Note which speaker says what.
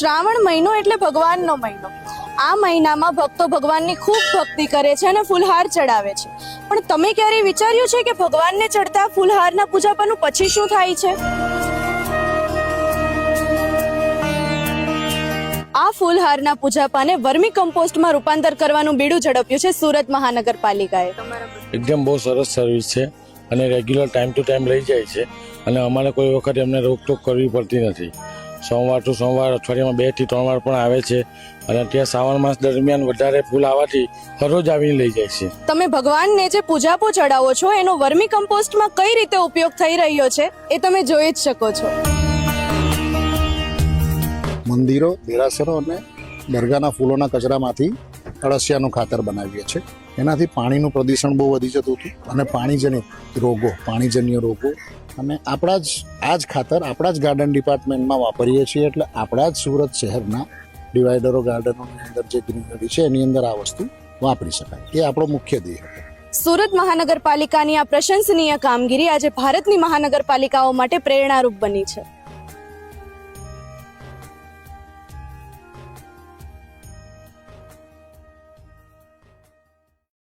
Speaker 1: શ્રાવણ મહિનો એટલે ભગવાનનો મહિનો. આ મહિનામાં ભક્તો ભગવાનની ખૂબ ભક્તિ કરે છે અને ફૂલહાર ચડાવે છે. પણ તમે ક્યારેય વિચાર્યું છે કે ભગવાનને ચડતા ફૂલહારના પૂજાપાનું પછી શું થાય છે? આ ફૂલહારના પૂજાપાને વર્મી કમ્પોસ્ટમાં રૂપાંતર કરવાનું બીડું ઝડપ્યું છે સુરત મહાનગરપાલિકાએ.
Speaker 2: એકદમ બહુ સરસ સર્વિસ છે અને રેગ્યુલર ટાઈમ ટુ ટાઈમ લઈ જાય છે અને અમારે કોઈ વખત એમને રોકટોક કરવી પડતી નથી. સોમવાર ટુ સોમવાર અઠવાડિયામાં બેથી ત્રણ વાર પણ આવે છે. અને ત્યાં શ્રાવણ માસ દરમિયાન વધારે ફૂલ આવવાથી હરરોજ આવીને લઈ જાય છે.
Speaker 1: તમે ભગવાનને જે પૂજાપો ચડાવો છો એનો વર્મી કમ્પોસ્ટમાં કઈ રીતે ઉપયોગ થઈ રહ્યો છે એ તમે જોઈ જ શકો છો.
Speaker 3: મંદિરો દેરાસરો અને દરગાહના ફૂલોના કચરામાંથી અળસિયાનું ખાતર બનાવીએ છીએ. એનાથી પાણીનું પ્રદૂષણ બહુ વધી જતું હતું અને પાણીજન્ય રોગો પાણીજન્ય રોગો અને આપણા જ, આ જ ખાતર, આપણા જ ગાર્ડન ડિપાર્ટમેન્ટમાં વાપરીએ છીએ એટલે આપણા જ સુરત શહેરના ડિવાઈડરો ગાર્ડનોની અંદર જે ગ્રીનરી છે એની અંદર આ વસ્તુ વાપરી શકાય. એ આપણો મુખ્ય ધ્યેય હતો.
Speaker 1: સુરત મહાનગરપાલિકાની આ પ્રશંસનીય કામગીરી આજે ભારતની મહાનગરપાલિકાઓ માટે પ્રેરણારૂપ બની છે.